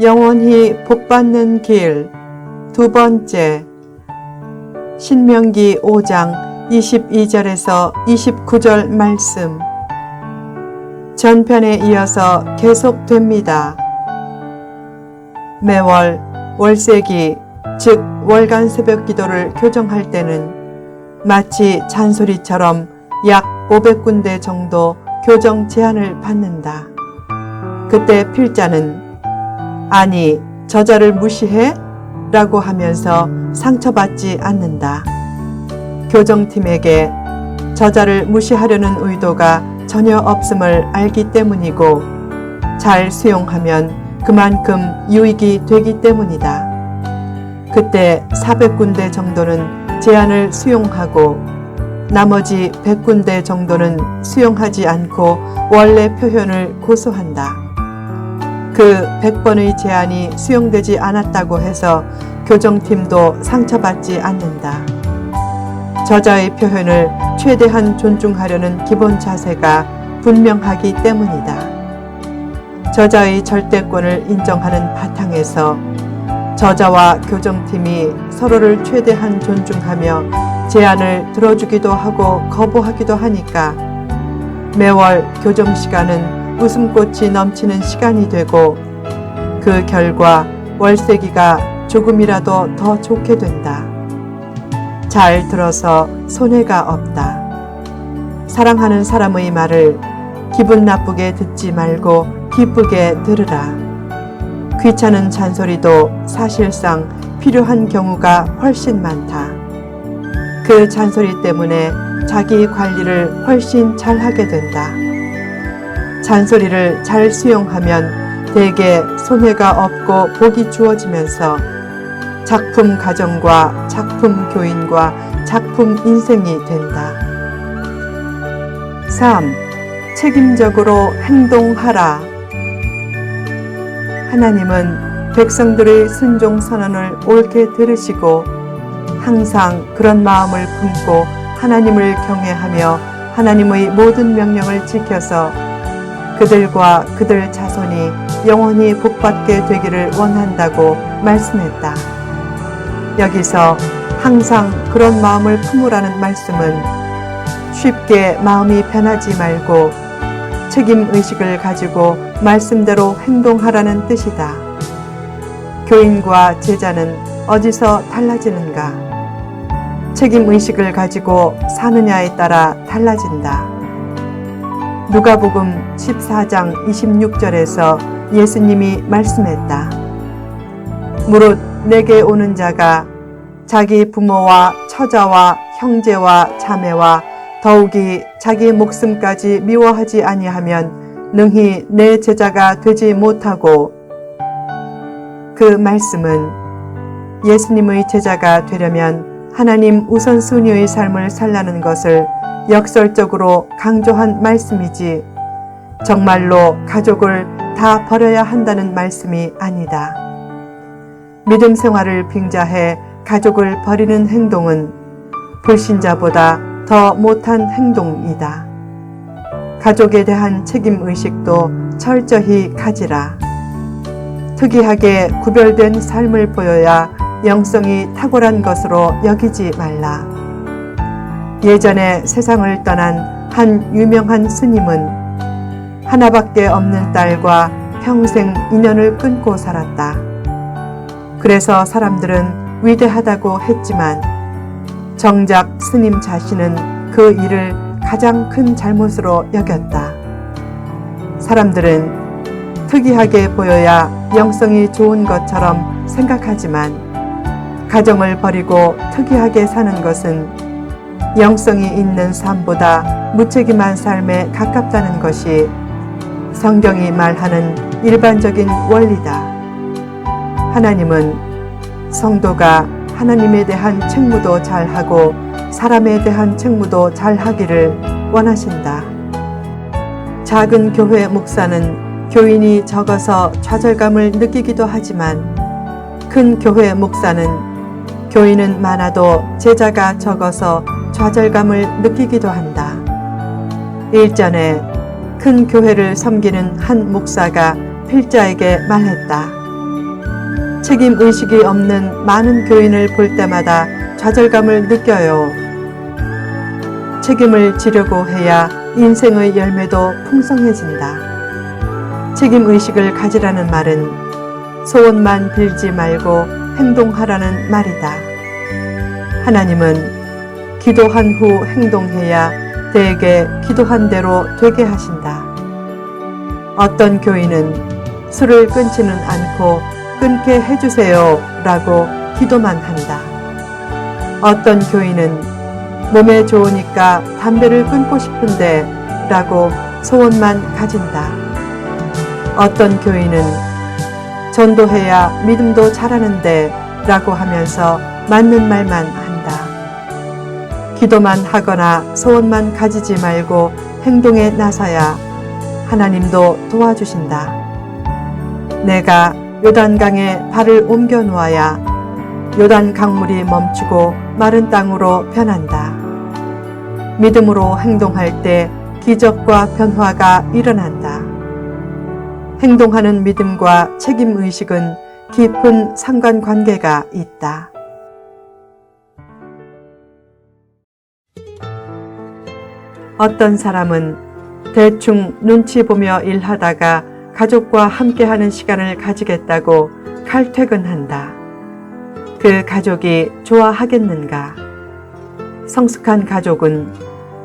영원히 복받는 길 두 번째 신명기 5장 22절에서 29절 말씀 전편에 이어서 계속됩니다. 매월 월세기 즉 월간 새벽 기도를 교정할 때는 마치 잔소리처럼 약 500군데 정도 교정 제한을 받는다. 그때 필자는 아니 저자를 무시해? 라고 하면서 상처받지 않는다. 교정팀에게 저자를 무시하려는 의도가 전혀 없음을 알기 때문이고 잘 수용하면 그만큼 유익이 되기 때문이다. 그때 400군데 정도는 제안을 수용하고 나머지 100군데 정도는 수용하지 않고 원래 표현을 고수한다. 그 100번의 제안이 수용되지 않았다고 해서 교정팀도 상처받지 않는다. 저자의 표현을 최대한 존중하려는 기본 자세가 분명하기 때문이다. 저자의 절대권을 인정하는 바탕에서 저자와 교정팀이 서로를 최대한 존중하며 제안을 들어주기도 하고 거부하기도 하니까 매월 교정 시간은 웃음꽃이 넘치는 시간이 되고 그 결과 월세기가 조금이라도 더 좋게 된다. 잘 들어서 손해가 없다. 사랑하는 사람의 말을 기분 나쁘게 듣지 말고 기쁘게 들으라. 귀찮은 잔소리도 사실상 필요한 경우가 훨씬 많다. 그 잔소리 때문에 자기 관리를 훨씬 잘 하게 된다. 잔소리를 잘 수용하면 대개 손해가 없고 복이 주어지면서 작품 가정과 작품 교인과 작품 인생이 된다. 3. 책임적으로 행동하라. 하나님은 백성들의 순종 선언을 옳게 들으시고 항상 그런 마음을 품고 하나님을 경외하며 하나님의 모든 명령을 지켜서 그들과 그들 자손이 영원히 복받게 되기를 원한다고 말씀했다. 여기서 항상 그런 마음을 품으라는 말씀은 쉽게 마음이 변하지 말고 책임 의식을 가지고 말씀대로 행동하라는 뜻이다. 교인과 제자는 어디서 달라지는가? 책임 의식을 가지고 사느냐에 따라 달라진다. 누가복음 14장 26절에서 예수님이 말씀했다. 무릇 내게 오는 자가 자기 부모와 처자와 형제와 자매와 더욱이 자기 목숨까지 미워하지 아니하면 능히 내 제자가 되지 못하고 그 말씀은 예수님의 제자가 되려면 하나님 우선순위의 삶을 살라는 것을 역설적으로 강조한 말씀이지 정말로 가족을 다 버려야 한다는 말씀이 아니다. 믿음 생활을 빙자해 가족을 버리는 행동은 불신자보다 더 못한 행동이다. 가족에 대한 책임 의식도 철저히 가지라. 특이하게 구별된 삶을 보여야 영성이 탁월한 것으로 여기지 말라. 예전에 세상을 떠난 한 유명한 스님은 하나밖에 없는 딸과 평생 인연을 끊고 살았다. 그래서 사람들은 위대하다고 했지만 정작 스님 자신은 그 일을 가장 큰 잘못으로 여겼다. 사람들은 특이하게 보여야 영성이 좋은 것처럼 생각하지만 가정을 버리고 특이하게 사는 것은 영성이 있는 삶보다 무책임한 삶에 가깝다는 것이 성경이 말하는 일반적인 원리다. 하나님은 성도가 하나님에 대한 책무도 잘하고 사람에 대한 책무도 잘하기를 원하신다. 작은 교회 목사는 교인이 적어서 좌절감을 느끼기도 하지만 큰 교회 목사는 교인은 많아도 제자가 적어서 좌절감을 느끼기도 한다. 일전에 큰 교회를 섬기는 한 목사가 필자에게 말했다. 책임 의식이 없는 많은 교인을 볼 때마다 좌절감을 느껴요. 책임을 지려고 해야 인생의 열매도 풍성해진다. 책임 의식을 가지라는 말은 소원만 빌지 말고 행동하라는 말이다. 하나님은 기도한 후 행동해야 대개 기도한 대로 되게 하신다. 어떤 교인은 술을 끊지는 않고 끊게 해주세요 라고 기도만 한다. 어떤 교인은 몸에 좋으니까 담배를 끊고 싶은데 라고 소원만 가진다. 어떤 교인은 전도해야 믿음도 자라는데 라고 하면서 맞는 말만 한다. 기도만 하거나 소원만 가지지 말고 행동에 나서야 하나님도 도와주신다. 내가 요단강에 발을 옮겨 놓아야 요단 강물이 멈추고 마른 땅으로 변한다. 믿음으로 행동할 때 기적과 변화가 일어난다. 행동하는 믿음과 책임 의식은 깊은 상관관계가 있다. 어떤 사람은 대충 눈치 보며 일하다가 가족과 함께하는 시간을 가지겠다고 칼퇴근한다. 그 가족이 좋아하겠는가? 성숙한 가족은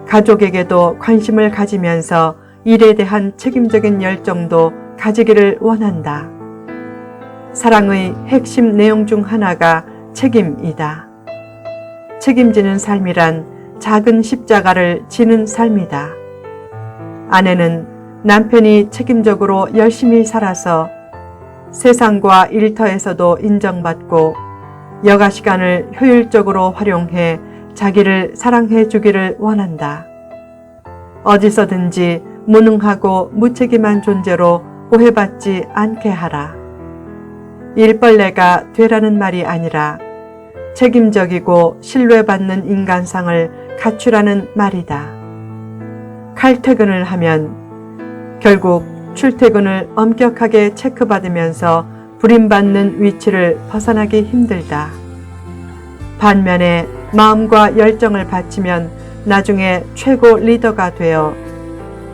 가족에게도 관심을 가지면서 일에 대한 책임적인 열정도 가지기를 원한다. 사랑의 핵심 내용 중 하나가 책임이다. 책임지는 삶이란 작은 십자가를 지는 삶이다. 아내는 남편이 책임적으로 열심히 살아서 세상과 일터에서도 인정받고 여가 시간을 효율적으로 활용해 자기를 사랑해 주기를 원한다. 어디서든지 무능하고 무책임한 존재로 오해받지 않게 하라. 일벌레가 되라는 말이 아니라 책임적이고 신뢰받는 인간상을 갖추라는 말이다. 칼퇴근을 하면 결국 출퇴근을 엄격하게 체크받으면서 불임받는 위치를 벗어나기 힘들다. 반면에 마음과 열정을 바치면 나중에 최고 리더가 되어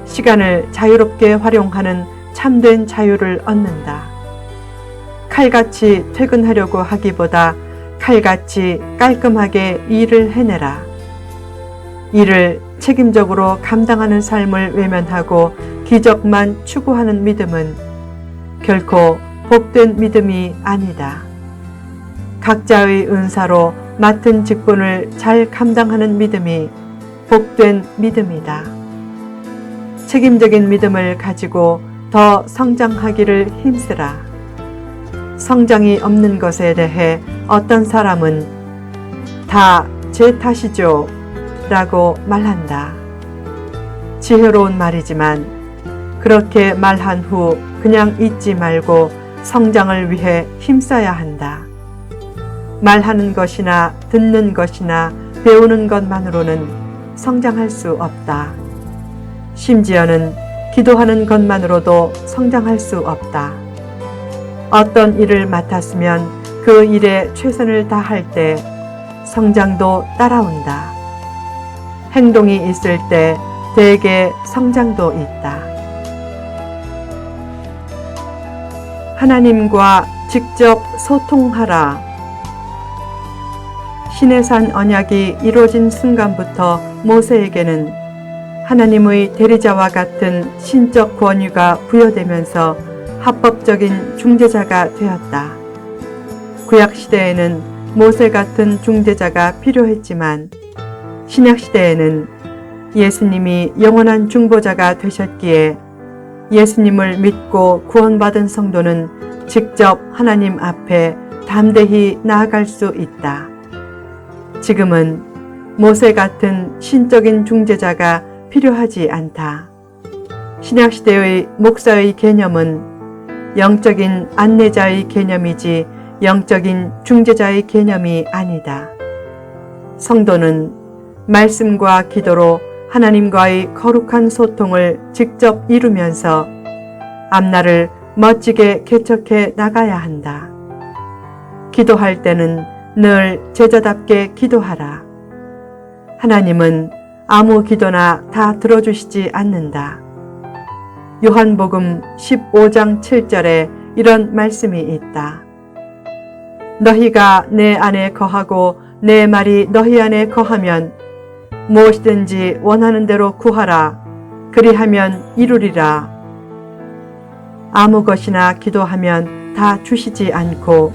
시간을 자유롭게 활용하는 참된 자유를 얻는다. 칼같이 퇴근하려고 하기보다 칼같이 깔끔하게 일을 해내라. 일을 책임적으로 감당하는 삶을 외면하고 기적만 추구하는 믿음은 결코 복된 믿음이 아니다. 각자의 은사로 맡은 직분을 잘 감당하는 믿음이 복된 믿음이다. 책임적인 믿음을 가지고 더 성장하기를 힘쓰라. 성장이 없는 것에 대해 어떤 사람은 다 제 탓이죠 라고 말한다. 지혜로운 말이지만 그렇게 말한 후 그냥 잊지 말고 성장을 위해 힘써야 한다. 말하는 것이나 듣는 것이나 배우는 것만으로는 성장할 수 없다. 심지어는 기도하는 것만으로도 성장할 수 없다. 어떤 일을 맡았으면 그 일에 최선을 다할 때 성장도 따라온다. 행동이 있을 때 대개 성장도 있다. 하나님과 직접 소통하라. 신해산 언약이 이루어진 순간부터 모세에게는 하나님의 대리자와 같은 신적 권위가 부여되면서 합법적인 중재자가 되었다. 구약 시대에는 모세 같은 중재자가 필요했지만 신약 시대에는 예수님이 영원한 중보자가 되셨기에 예수님을 믿고 구원받은 성도는 직접 하나님 앞에 담대히 나아갈 수 있다. 지금은 모세 같은 신적인 중재자가 필요하지 않다. 신약 시대의 목사의 개념은 영적인 안내자의 개념이지 영적인 중재자의 개념이 아니다. 성도는 말씀과 기도로 하나님과의 거룩한 소통을 직접 이루면서 앞날을 멋지게 개척해 나가야 한다. 기도할 때는 늘 제자답게 기도하라. 하나님은 아무 기도나 다 들어주시지 않는다. 요한복음 15장 7절에 이런 말씀이 있다. 너희가 내 안에 거하고 내 말이 너희 안에 거하면 무엇이든지 원하는 대로 구하라. 그리하면 이루리라. 아무 것이나 기도하면 다 주시지 않고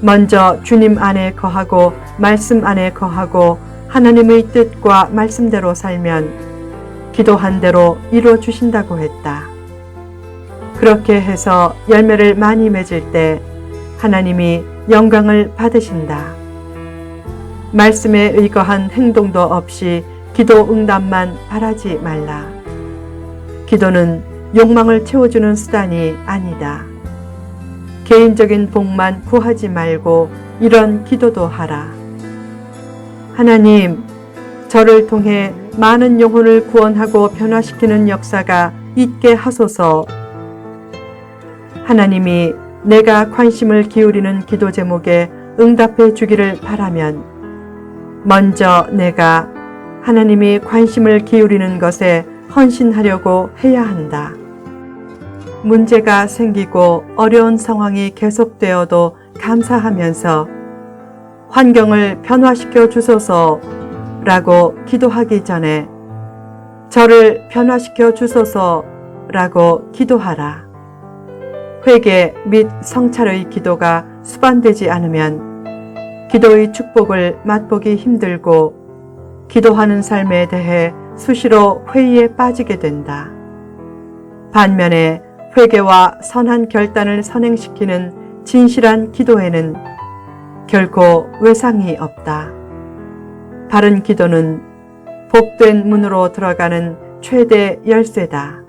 먼저 주님 안에 거하고 말씀 안에 거하고 하나님의 뜻과 말씀대로 살면 기도한 대로 이루어 주신다고 했다. 그렇게 해서 열매를 많이 맺을 때 하나님이 영광을 받으신다. 말씀에 의거한 행동도 없이 기도 응답만 바라지 말라. 기도는 욕망을 채워주는 수단이 아니다. 개인적인 복만 구하지 말고 이런 기도도 하라. 하나님, 저를 통해 많은 영혼을 구원하고 변화시키는 역사가 있게 하소서. 하나님이 내가 관심을 기울이는 기도 제목에 응답해 주기를 바라면 먼저 내가 하나님이 관심을 기울이는 것에 헌신하려고 해야 한다. 문제가 생기고 어려운 상황이 계속되어도 감사하면서 환경을 변화시켜 주소서 라고 기도하기 전에 저를 변화시켜 주소서 라고 기도하라. 회개 및 성찰의 기도가 수반되지 않으면 기도의 축복을 맛보기 힘들고 기도하는 삶에 대해 수시로 회의에 빠지게 된다. 반면에 회개와 선한 결단을 선행시키는 진실한 기도에는 결코 외상이 없다. 바른 기도는 복된 문으로 들어가는 최대 열쇠다.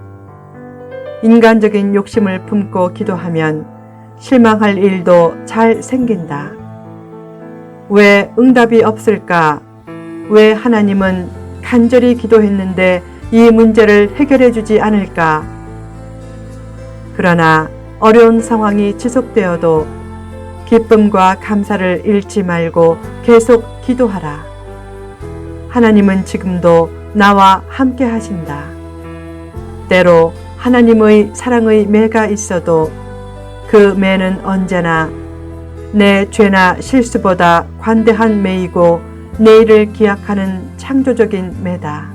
인간적인 욕심을 품고 기도하면 실망할 일도 잘 생긴다. 왜 응답이 없을까? 왜 하나님은 간절히 기도했는데 이 문제를 해결해 주지 않을까? 그러나 어려운 상황이 지속되어도 기쁨과 감사를 잃지 말고 계속 기도하라. 하나님은 지금도 나와 함께 하신다. 때로 하나님의 사랑의 매가 있어도 그 매는 언제나 내 죄나 실수보다 관대한 매이고 내일을 기약하는 창조적인 매다.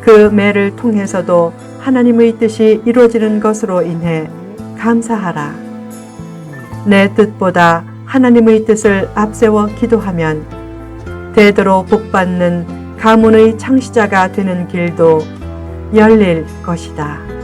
그 매를 통해서도 하나님의 뜻이 이루어지는 것으로 인해 감사하라. 내 뜻보다 하나님의 뜻을 앞세워 기도하면 대대로 복받는 가문의 창시자가 되는 길도 열릴 것이다.